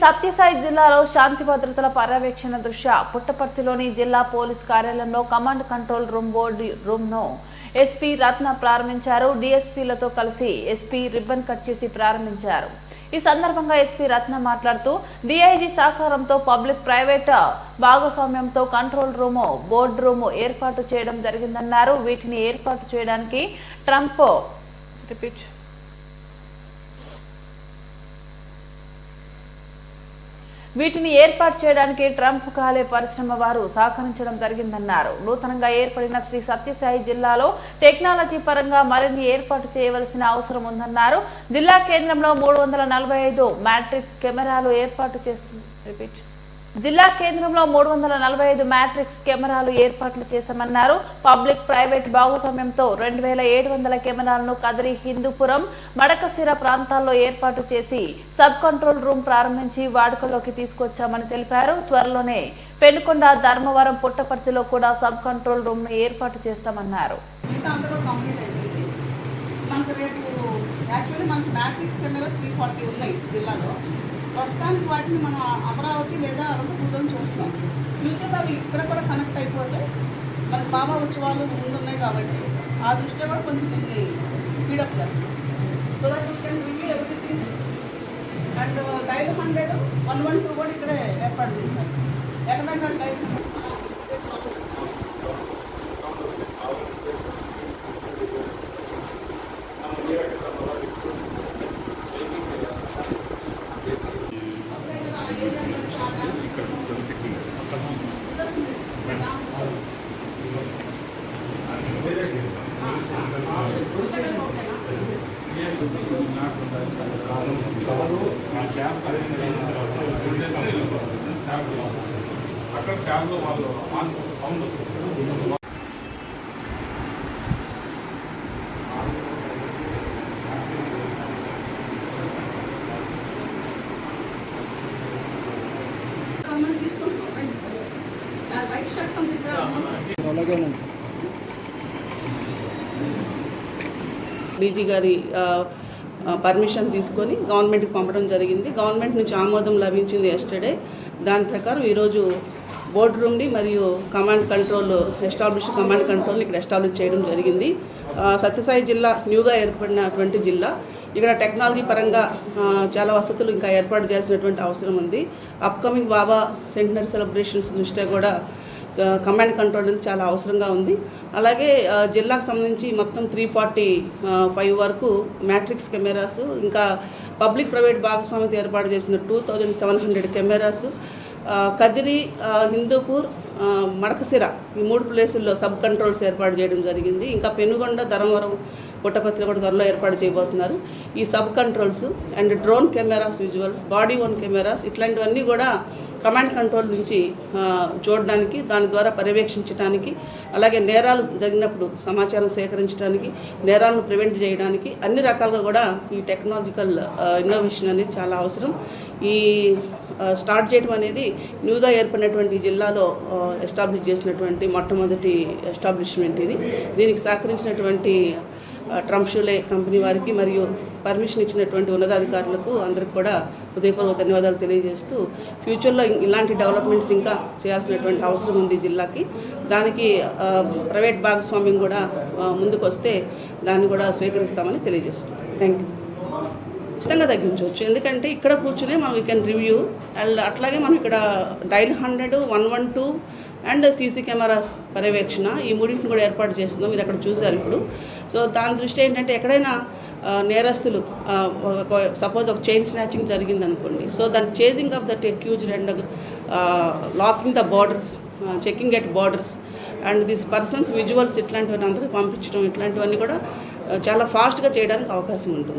సత్యసాయి జిల్లాలో శాంతి భద్రతల పర్యవేక్షణ దృష్ట్యా పుట్టపర్తిలోని జిల్లా పోలీస్ కార్యాలయంలో కమాండ్ కంట్రోల్ రూమ్ బోర్డు రూమ్ను ఎస్పీ రత్న ప్రారంభించారు. డిఎస్పీలతో కలిసి ఎస్పీ రిబ్బన్ కట్ చేసి ప్రారంభించారు. ఈ సందర్భంగా ఎస్పీ రత్న మాట్లాడుతూ డిఐజీ సహకారంతో పబ్లిక్ ప్రైవేట్ భాగస్వామ్యంతో కంట్రోల్ రూము బోర్డు రూము ఏర్పాటు చేయడం జరిగిందన్నారు. వీటిని ఏర్పాటు చేయడానికి ట్రంప్ రిపీట్. వీటిని ఏర్పాటు చేయడానికి ట్రంప్ కాలే పరిశ్రమ వారు సహకరించడం జరిగిందన్నారు. నూతనంగా ఏర్పడిన శ్రీ సత్యసాయి జిల్లాలో టెక్నాలజీ పరంగా మరిన్ని ఏర్పాటు చేయవలసిన అవసరం ఉందన్నారు. జిల్లా కేంద్రంలో మూడు వందల నలభై ఐదు మ్యాట్రిక్ కెమెరాలు ఏర్పాటు చేసి రిపీట్. జిల్లా కేంద్రంలో మూడు వందల నలభై ఐదు మ్యాట్రిక్స్ కెమెరాలు ఏర్పాట్లు చేశామన్నారు. పబ్లిక్ ప్రైవేట్ భాగస్వామ్యంతో రెండు వేల ఏడు వందల కెమెరాలను కదిరి హిందూపురం మడకసిర ప్రాంతాల్లో ఏర్పాటు చేసి సబ్ కంట్రోల్ రూమ్ ప్రారంభించి వాడుకలోకి తీసుకొచ్చామని తెలిపారు. త్వరలోనే పెనుకొండ ధర్మవరం పుట్టపర్తిలో కూడా సబ్ కంట్రోల్ రూమ్ ఏర్పాటు చేస్తామన్నారు. మనకు రేపు యాక్చువల్లీ మనకి మ్యాట్రిక్స్ కెమెరాస్ త్రీ ఫార్టీ ఉన్నాయి జిల్లాలో. ప్రస్తుతానికి వాటిని మనం అమరావతి లేదా అనంతపురం చూస్తున్నాం. ఫ్యూచర్లో అవి ఇక్కడ కూడా కనెక్ట్ అయిపోతే మన బాబా ఉత్సవాలు ముందున్నాయి కాబట్టి ఆ దృష్ట్యా కూడా కొంచెం దీన్ని స్పీడప్ చేస్తాం. So that you can review everything and dial hundred one one two కూడా ఇక్కడే ఏర్పాటు చేశారు. ఎక్కడైనా డైల్ అక్కడ ట్యాబ్లో వాళ్ళు సౌండ్ వస్తుంది అలాగే ఉన్నాను సార్ డీజీ గారి పర్మిషన్ తీసుకొని గవర్నమెంట్కి పంపడం జరిగింది. గవర్నమెంట్ నుంచి ఆమోదం లభించింది ఎస్టర్డే దాని ప్రకారం ఈరోజు బోర్డు రూమ్ని మరియు కమాండ్ కంట్రోల్ ఎస్టాబ్లిష్ కమాండ్ కంట్రోల్ని ఇక్కడ ఎస్టాబ్లిష్ చేయడం జరిగింది. సత్యసాయి జిల్లా న్యూగా ఏర్పడినటువంటి జిల్లా. ఇక్కడ టెక్నాలజీ పరంగా చాలా వసతులు ఇంకా ఏర్పాటు చేసినటువంటి అవసరం ఉంది. అప్కమింగ్ బాబా సెంటనరీ సెలబ్రేషన్స్ దృష్ట్యా కూడా కమాండ్ కంట్రోల్ అనేది చాలా అవసరంగా ఉంది. అలాగే జిల్లాకు సంబంధించి మొత్తం త్రీ ఫార్టీ ఫైవ్ వరకు మ్యాట్రిక్స్ కెమెరాస్ ఇంకా పబ్లిక్ ప్రైవేట్ భాగస్వామ్యత ఏర్పాటు చేసిన two thousand seven hundred cameras Kadiri Hindupur Madakasira ఈ మూడు ప్లేసుల్లో సబ్ కంట్రోల్స్ ఏర్పాటు చేయడం జరిగింది. ఇంకా పెనుగొండ ధర్మవరం పుట్టపత్రిలో కూడా త్వరలో ఏర్పాటు చేయబోతున్నారు. ఈ sub controls and drone cameras visuals body worn cameras ఇట్లాంటివన్నీ కూడా కమాండ్ కంట్రోల్ నుంచి చూడడానికి దాని ద్వారా పర్యవేక్షించడానికి అలాగే నేరాలు జరిగినప్పుడు సమాచారం సేకరించడానికి నేరాలను ప్రివెంట్ చేయడానికి అన్ని రకాలుగా కూడా ఈ టెక్నాలజికల్ ఇన్నోవేషన్ అనేది చాలా అవసరం. ఈ స్టార్ట్ చేయడం అనేది న్యూగా ఏర్పడినటువంటి జిల్లాలో ఎస్టాబ్లిష్ చేసినటువంటి మొట్టమొదటి ఎస్టాబ్లిష్మెంట్ ఇది. దీనికి సహకరించినటువంటి ఆ, ట్రంప్ షూలే కంపెనీ వారికి మరియు పర్మిషన్ ఇచ్చినటువంటి ఉన్నతాధికారులకు అందరికి కూడా హృదయపూర్వక ధన్యవాదాలు తెలియజేస్తూ ఫ్యూచర్లో ఇలాంటి డెవలప్మెంట్స్ ఇంకా చేయాల్సినటువంటి అవసరం ఉంది జిల్లాకి. దానికి ప్రైవేట్ భాగస్వామ్యం కూడా ముందుకు వస్తే దాన్ని కూడా స్వీకరిస్తామని తెలియజేస్తున్నాం థ్యాంక్ యూ ఖచ్చితంగా తగ్గించవచ్చు. ఎందుకంటే ఇక్కడ కూర్చునే మనం వీ కెన్ రివ్యూ అండ్ అట్లాగే మనం ఇక్కడ dial hundred one one two and CC cameras పర్యవేక్షణ ఈ మూడింటిని కూడా ఏర్పాటు చేస్తున్నాం. మీరు అక్కడ చూసారు ఇప్పుడు. సో దాని దృష్టి ఏంటంటే ఎక్కడైనా నేరస్తులు సపోజ్ ఒక చైన్ స్నాచింగ్ జరిగింది అనుకోండి సో దాని chasing of that accused and locking the borders checking at borders and this persons visuals ఇట్లాంటివన్నీ అందరికీ పంపించడం ఇట్లాంటివన్నీ కూడా చాలా ఫాస్ట్గా చేయడానికి అవకాశం ఉంటుంది.